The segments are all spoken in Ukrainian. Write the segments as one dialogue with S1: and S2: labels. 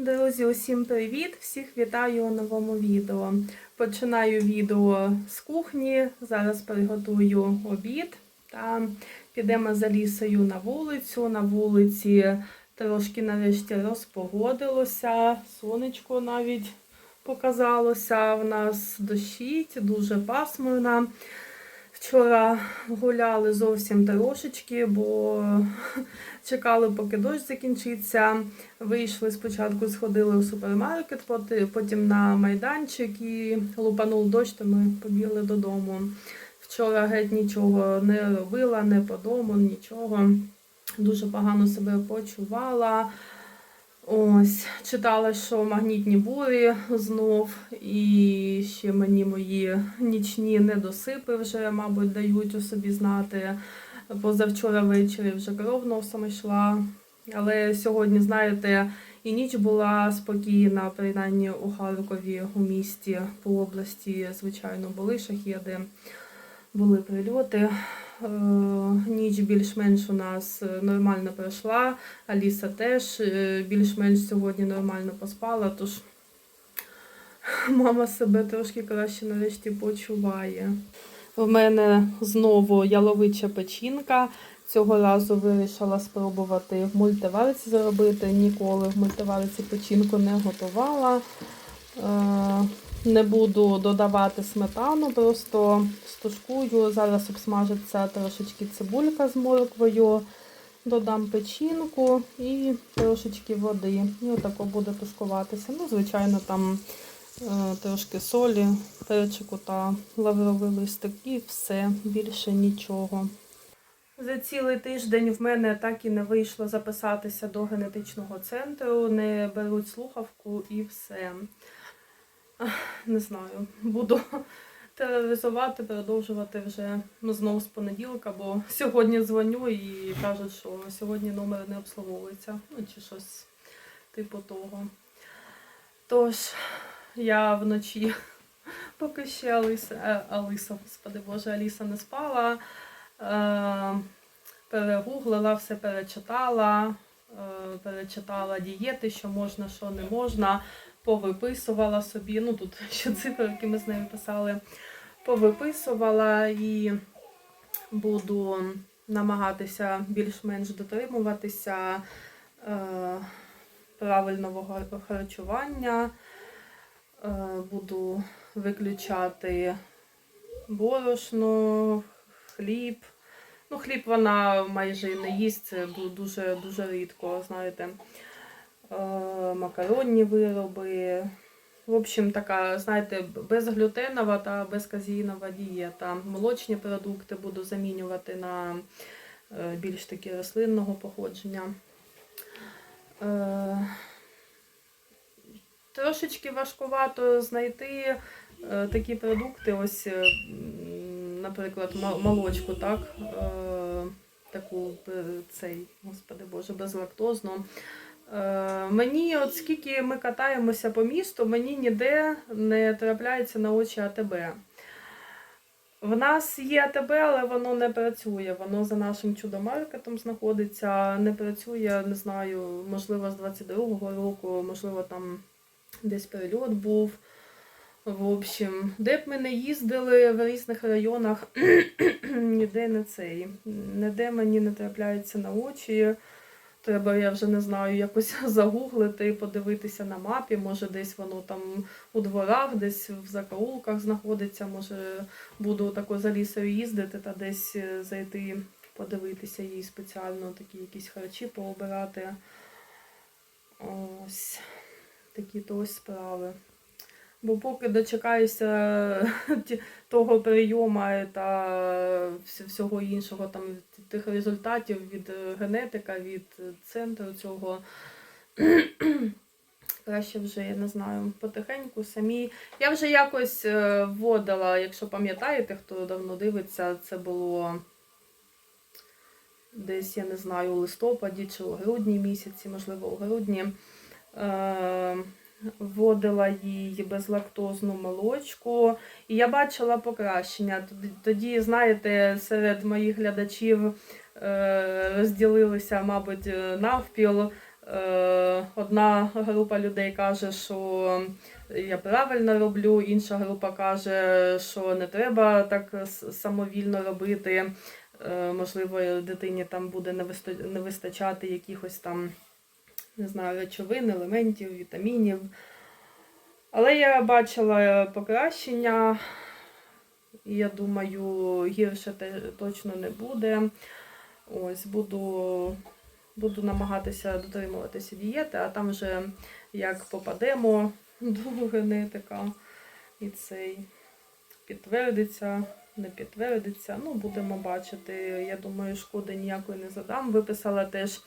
S1: Друзі, усім привіт! Всіх вітаю у новому відео. Починаю відео з кухні. Зараз приготую обід та підемо за лісою на вулицю. На вулиці трошки нарешті розпогодилося, сонечко навіть показалося. В нас дощить, дуже пасмурно. Вчора гуляли зовсім трошечки, бо чекали, поки дощ закінчиться. Вийшли спочатку, сходили у супермаркет, потім на майданчик і лупанув дощ, то ми побігли додому. Вчора геть нічого не робила, не по дому, нічого. Дуже погано себе почувала. Ось, читала, що магнітні бурі знов, і ще мені мої нічні недосипи вже, мабуть, дають у собі знати. Позавчора ввечері вже кров носом йшла. Але сьогодні, знаєте, і ніч була спокійна, принаймні у Харкові, у місті, по області, звичайно, були шахеди, були прильоти. Е, Ніч більш-менш у нас е, нормально пройшла. Аліса теж е, більш-менш сьогодні нормально поспала, тож мама себе трошки краще нарешті почуває. В мене знову яловича печінка. Цього разу вирішила спробувати в мультиварці зробити. Ніколи в мультиварці печінку не готувала. Не буду додавати сметану, просто стушкую. Зараз обсмажиться трошечки цибулька з морквою. Додам печінку і трошечки води. І отако буде тушкуватися. Ну, звичайно, там е, трошки солі, перчику та лавровий листик і все, більше нічого. За цілий тиждень в мене так і не вийшло записатися до генетичного центру, не беруть слухавку і все. Не знаю, буду тероризувати, продовжувати вже ну, знову з понеділка, бо сьогодні дзвоню і кажуть, що сьогодні номер не обслуговується, ну чи щось типу того. Тож, я вночі, поки ще Алиса, е, Алиса, господи Боже, Аліса не спала. Е, перегуглила, все перечитала, е, перечитала дієти, що можна, що не можна, повиписувала собі. Ну тут ще цифри, які ми з нею писали, повиписувала і буду намагатися більш-менш дотримуватися е, правильного харчування. Е, буду виключати борошно, хліб. Ну, хліб вона майже не їсть, це дуже, дуже рідко, знаєте. Е, макаронні вироби. В общем, така, знаєте, безглютенова та безказінова дієта. Молочні продукти буду замінювати на е, більш такі рослинного походження. Е, Трошечки важкувато знайти такі продукти, ось, наприклад, молочку, так, таку цей, господи Боже, безлактозну. Е, Мені, от скільки ми катаємося по місту, мені ніде не трапляється на очі АТБ. В нас є АТБ, але воно не працює. Воно за нашим чудомаркетом знаходиться, не працює, не знаю, можливо, з 22-го року, можливо, там десь перельот був. В общем, де б ми не їздили в різних районах, ніде не цей, ніде мені не трапляється на очі. Треба, я вже не знаю, якось загуглити, подивитися на мапі. Може, десь воно там у дворах, десь в закоулках знаходиться. Може, буду тако за лісою їздити та десь е, зайти, подивитися їй спеціально, такі якісь харчі пообирати. Ось такі то ось справи. Бо поки дочекаюся того прийому та всього іншого, там тих результатів від е, генетика, від е, центру цього, краще вже, я не знаю, потихеньку самі. Я вже якось е, вводила, якщо пам'ятаєте, хто давно дивиться, це було десь, я не знаю, у листопаді чи у грудні місяці, можливо, у грудні. Вводила їй безлактозну молочку, і я бачила покращення. Тоді- знаєте, серед моїх глядачів е, розділилися, мабуть, е, навпіл. Е, Одна група людей каже, що я правильно роблю, інша група каже, що не треба так самовільно робити. Можливо, дитині там буде не вистачати якихось там, не знаю, речовин, елементів, вітамінів. Але я бачила покращення, і я думаю, гірше точно не буде. Ось буду, буду намагатися дотримуватися дієти, а там вже як попадемо до генетика і цей підтвердиться, не підтвердиться. Ну, будемо бачити. Я думаю, шкоди ніякої не задам. Виписала теж,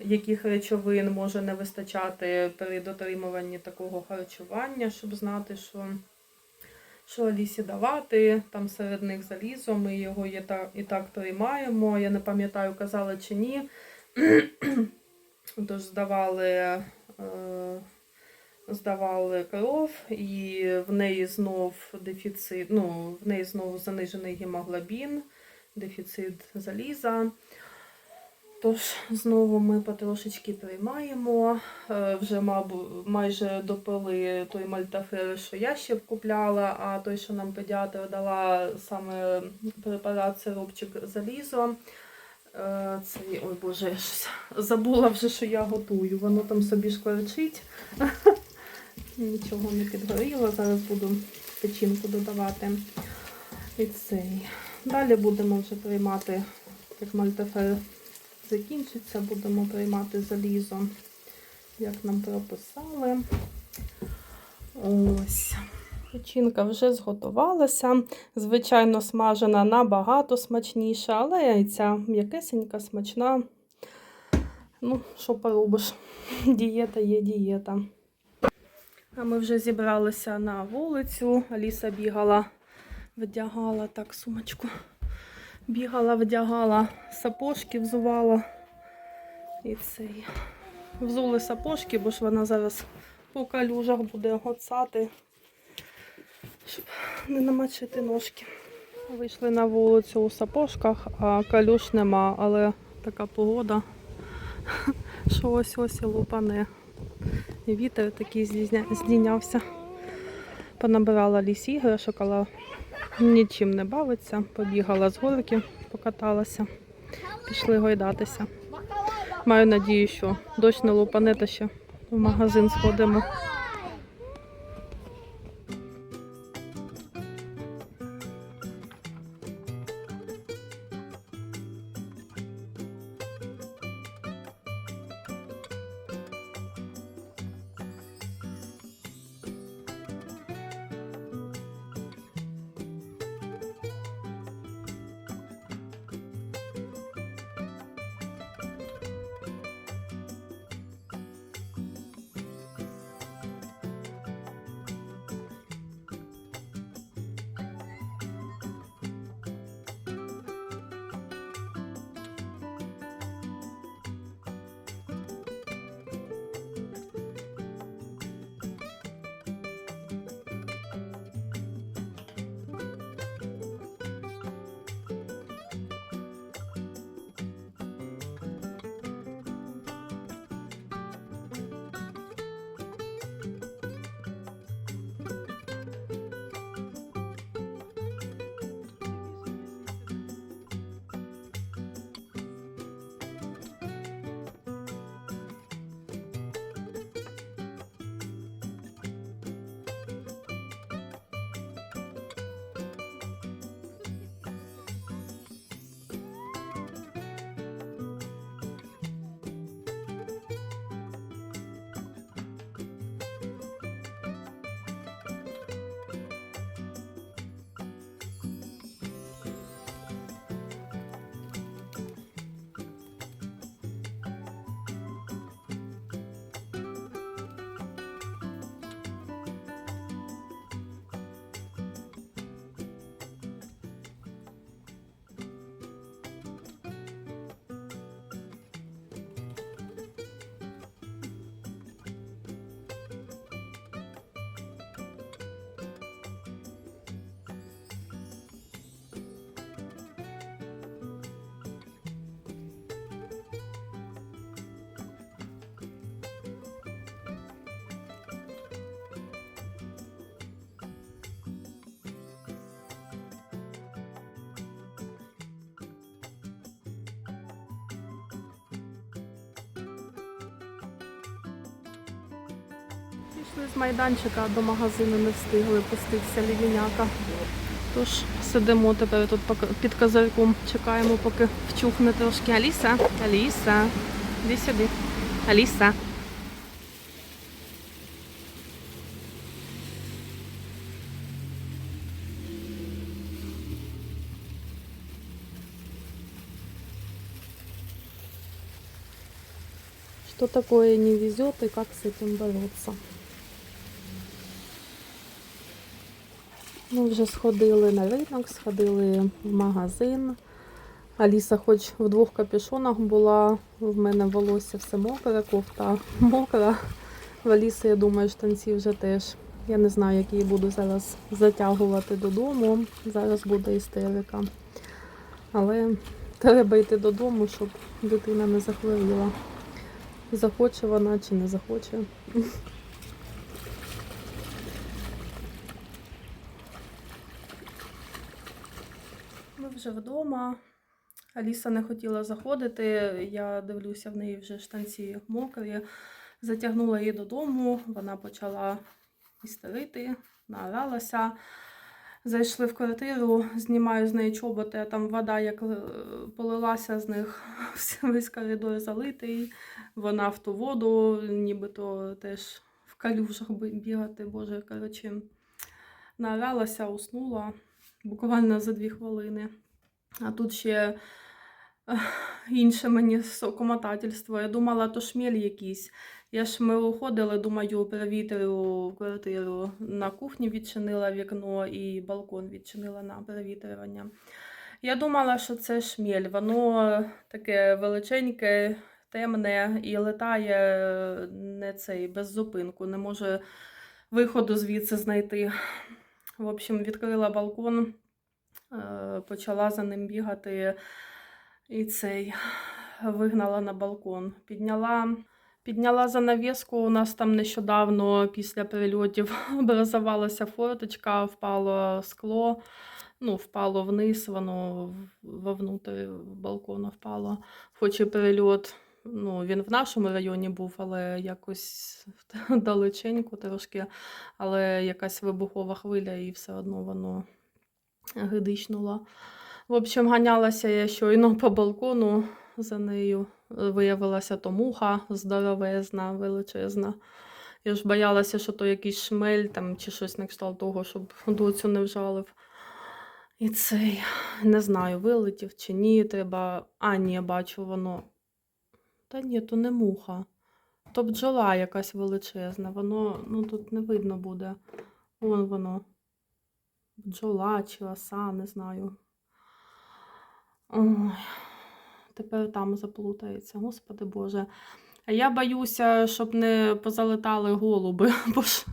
S1: яких речовин може не вистачати при дотримуванні такого харчування, щоб знати, що. Що Алісі давати, там серед них залізо, ми його і так, і так тримаємо. Я не пам'ятаю, казала чи ні. Тож здавали, е, здавали кров, і в неї знов дефіцит, ну, в неї знову занижений гемоглобін, дефіцит заліза. Тож знову ми потрошечки приймаємо. Е, Вже мабу- майже допили той мальтафер, що я ще купляла, а той, що нам педіатр дала саме препарат сиропчик залізо. Е, Це, ой Боже, я щось забула вже, що я готую. Воно там собі шкварчить. Нічого не підгоріло. Зараз буду печінку додавати. І цей. Далі будемо вже приймати, як мальтафер закінчиться, будемо приймати залізо, як нам прописали. Ось. Печінка вже зготувалася. Звичайно, смажена набагато смачніша, але яйця м'якесенька, смачна. Ну, що поробиш? Дієта є дієта. А ми вже зібралися на вулицю. Аліса бігала, вдягала так сумочку. Бігала, вдягала сапожки, взувала. І цей. Взули сапожки, бо ж вона зараз по калюжах буде гоцати, щоб не намочити ножки. Вийшли на вулицю у сапожках, а калюш нема, але така погода, що ось ось і лупане. І вітер такий здійнявся. Понабирала ліс іграшок, але нічим не бавиться. Побігала з голиків, покаталася, пішли гойдатися. Маю надію, що дощ не лупане, та ще в магазин сходимо. Пішли з майданчика до магазину не встигли, пустився лівіняка. Тож сидимо тепер тут під козирком, чекаємо, поки вчухне трошки. Аліса, Аліса, іди сюди. Аліса. Что такое не везет и как с этим бороться? Ми вже сходили на ринок, сходили в магазин. Аліса хоч в двох капюшонах була, в мене волосся все мокре, кофта мокра. В Аліси, я думаю, штанці вже теж. Я не знаю, як її буду зараз затягувати додому. Зараз буде істерика. Але треба йти додому, щоб дитина не захворіла. Захоче вона чи не захоче. Ми вже вдома. Аліса не хотіла заходити. Я дивлюся, в неї вже штанці мокрі. Затягнула її додому, вона почала істерити, наоралася. Зайшли в квартиру, знімаю з неї чоботи, а там вода як е, полилася з них, весь коридор залитий. Вона в ту воду, нібито теж в калюжах бігати, боже, коротше, наоралася, уснула буквально за дві хвилини. А тут ще інше мені сокомотательство. Я думала, то шмель якийсь. Я ж ми уходили, думаю, перевітрю квартиру. На кухні відчинила вікно і балкон відчинила на перевітрювання. Я думала, що це шмель. Воно таке величеньке, темне і летає не цей без зупинку, не може виходу звідси знайти. В общем, відкрила балкон, е, почала за ним бігати і цей вигнала на балкон. Підняла, підняла занавіску. У нас там нещодавно після перельотів образувалася форточка, впало скло. Ну, впало вниз, воно в- вовнутрь балкона впало. Хоч і перельот, ну, він в нашому районі був, але якось далеченько трошки, але якась вибухова хвиля, і все одно воно гидичнуло. В общем, ганялася я щойно по балкону за нею. Виявилася то муха здоровезна, величезна. Я ж боялася, що то якийсь шмель там, чи щось на кшталт того, щоб доцю не вжалив. І цей, не знаю, вилетів чи ні, треба. А, ні, бачу, воно. Та ні, то не муха. То бджола якась величезна. Воно, ну тут не видно буде. Вон воно. Бджола чи оса, не знаю. Ой, тепер там заплутається, господи Боже. Я боюся, щоб не позалетали голуби. Бо ж,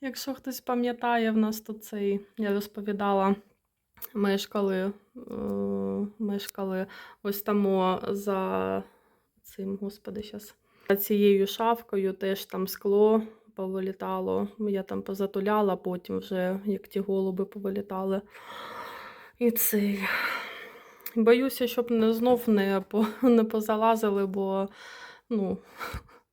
S1: якщо хтось пам'ятає, в нас тут цей, я розповідала, мешкали, е, мешкали ось там за цим, господи, щас. Цією шафкою теж там скло повилітало. Я там позатуляла, потім вже як ті голуби повилітали. І цей. Боюся, щоб не знов не, по, не позалазили, бо ну,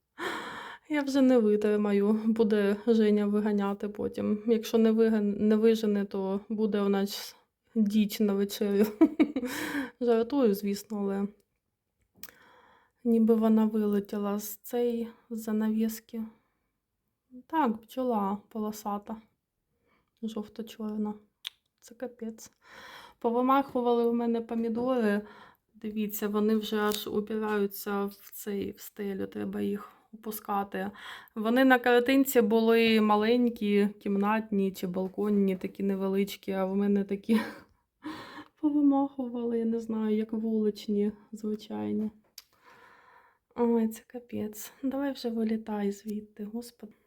S1: я вже не витримаю. Буде Женя виганяти потім. Якщо не, виган, не вижене, то буде вона ж діч на вечерю. Жартую, звісно, але ніби вона вилетіла з цієї занавіски. Так, бджола полосата, жовто-чорна. Це капець. Повимахували в мене помідори. Дивіться, вони вже аж упираються в цей в стелю, треба їх опускати. Вони на картинці були маленькі, кімнатні чи балконні, такі невеличкі, а в мене такі повимахували, я не знаю, як вуличні, звичайні. Ой, це капець. Давай вже вилітай звідти, господи.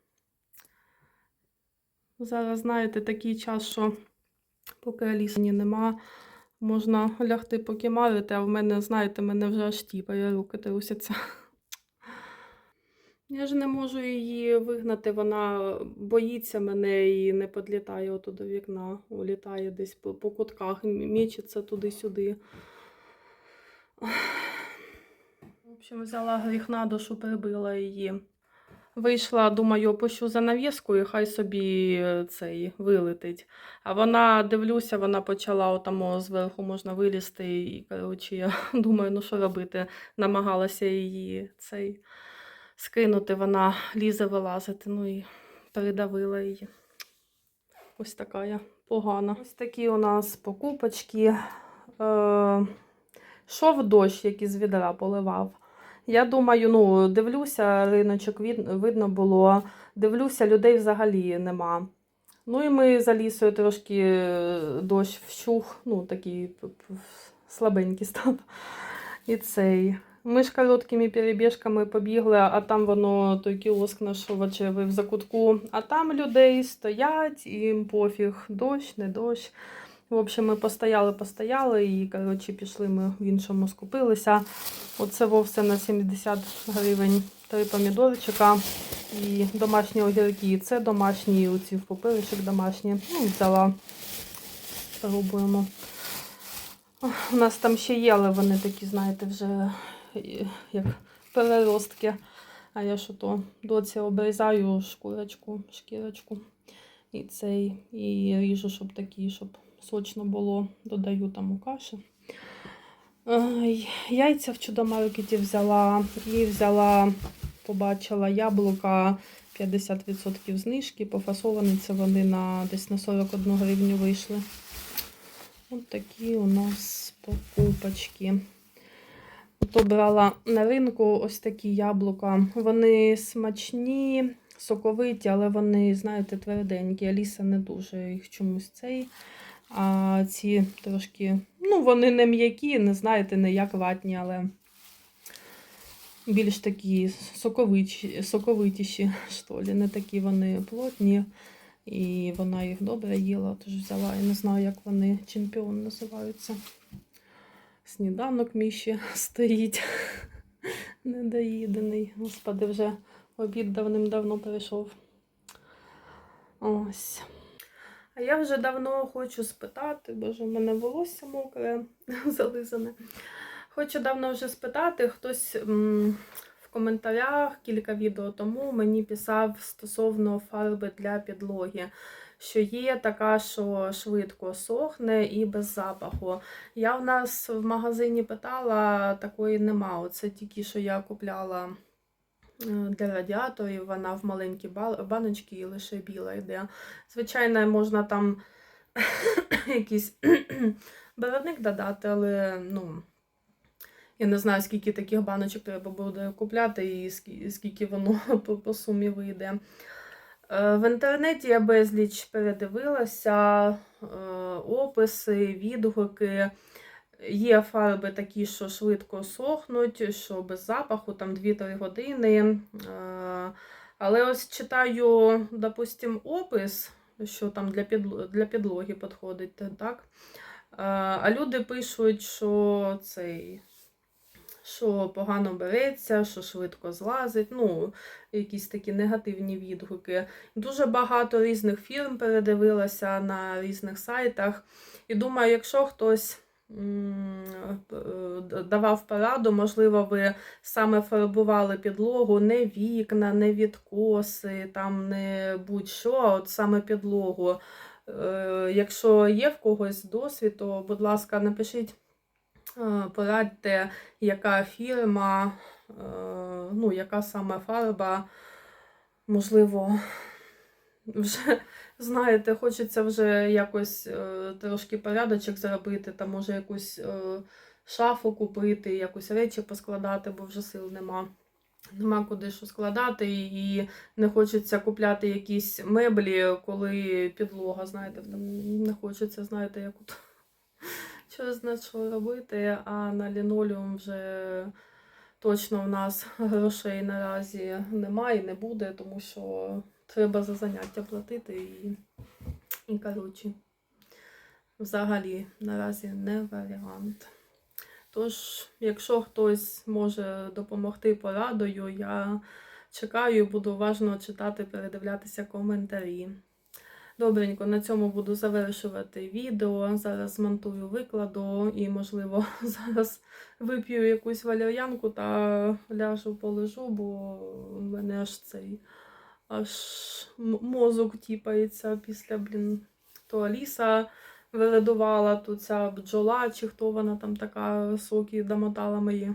S1: Зараз, знаєте, такий час, що поки Алісні нема, можна лягти покімарити, а в мене, знаєте, мене вже аж тіпає, руки трусяться. Я ж не можу її вигнати, вона боїться мене і не підлітає ото до вікна, улітає десь по, по кутках, мічиться туди-сюди. В общем, взяла гріх на душу, прибила її. Вийшла, думаю, опущу занавіску і хай собі е, цей вилетить. А вона, дивлюся, вона почала отамо зверху можна вилізти. І, коротше, я думаю, ну що робити? Намагалася її цей скинути, вона лізе вилазити, ну і передавила її. Ось така я погана. Ось такі у нас покупочки. Е, Шов дощ, який з відра поливав. Я думаю, ну, дивлюся, риночок видно було. Дивлюся, людей взагалі нема. Ну і ми за лісою трошки е, дощ вщух, ну такий слабенький став. І цей. Ми ж короткими перебіжками побігли, а там воно той кіоск наш овочевий в закутку. А там людей стоять, і їм пофіг, дощ, не дощ. В общем, ми постояли, постояли і коротше, пішли ми в іншому скупилися. Оце вовсе на 70 гривень три помідорчика і домашні огірки. Це домашні оці в папиричок домашні. Ну, взяла. Пробуємо. У нас там ще є, але вони такі, знаєте, вже е, як переростки. А я що то доці обрізаю шкурочку, шкірочку. І цей, і ріжу, щоб такі, щоб сочно було. Додаю там у каші. Яйця в чудомаркеті взяла і взяла, побачила яблука 50% знижки. Пофасовані це вони на десь на 41 гривню вийшли. Ось такі у нас покупочки. От брала на ринку ось такі яблука. Вони смачні, соковиті, але вони, знаєте, тверденькі. Аліса не дуже їх чомусь цей. А ці трошки, ну, вони не м'які, не знаєте, не як ватні, але більш такі соковичі, соковитіші, що лі. Не такі вони плотні. І вона їх добре їла, тож взяла. Я не знаю, як вони чемпіон називаються. Сніданок міші стоїть. Недоїдений. Господи, вже обід давним-давно перейшов. Ось. А я вже давно хочу спитати, боже, в мене волосся мокре, зализане. Хочу давно вже спитати, хтось в коментарях кілька відео тому мені писав стосовно фарби для підлоги, що є така, що швидко сохне і без запаху. Я в нас в магазині питала, такої нема. Оце тільки, що я купляла для радіаторів, вона в маленькій ба- баночці і лише біла йде. Звичайно, можна там якийсь барвник додати, але ну, я не знаю, скільки таких баночок треба буде купляти і скільки воно по, по сумі вийде. Е, В інтернеті я безліч передивилася е, описи, відгуки. Є фарби такі, що швидко сохнуть, що без запаху, там 2-3 години. Е, Але ось читаю, допустим, опис, що там для для підлоги підходить, так? Е, А люди пишуть, що цей. Що погано береться, що швидко злазить, ну, якісь такі негативні відгуки. Дуже багато різних фірм передивилася на різних сайтах. І думаю, якщо хтось давав пораду, можливо, ви саме фарбували підлогу, не вікна, не відкоси, там не будь-що, а от саме підлогу. Е, Якщо є в когось досвід, то, будь ласка, напишіть, е, порадьте, яка фірма, е, ну, яка саме фарба, можливо, вже знаєте, хочеться вже якось е, трошки порядочок зробити, та може якусь е, шафу купити, якусь речі поскладати, бо вже сил нема. Нема куди що складати, і не хочеться купляти якісь меблі, коли підлога, знаєте, там не хочеться, знаєте, як от через що робити, а на лінолеум вже точно в нас грошей наразі немає і не буде, тому що треба за заняття платити і, і коротше, взагалі наразі не варіант. Тож, якщо хтось може допомогти порадою, я чекаю буду уважно читати, передивлятися коментарі. Добренько, на цьому буду завершувати відео. Зараз змонтую, викладу і, можливо, зараз вип'ю якусь валер'янку та ляжу полежу, бо в мене аж цей аж мозок тіпається після, блін, то Аліса виледувала, то ця бджола, чи хто вона там така соки домотала мої.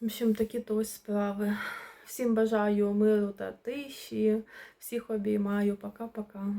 S1: В общем, такі то ось справи. Всім бажаю миру та тиші. Всіх обіймаю. Пока-пока.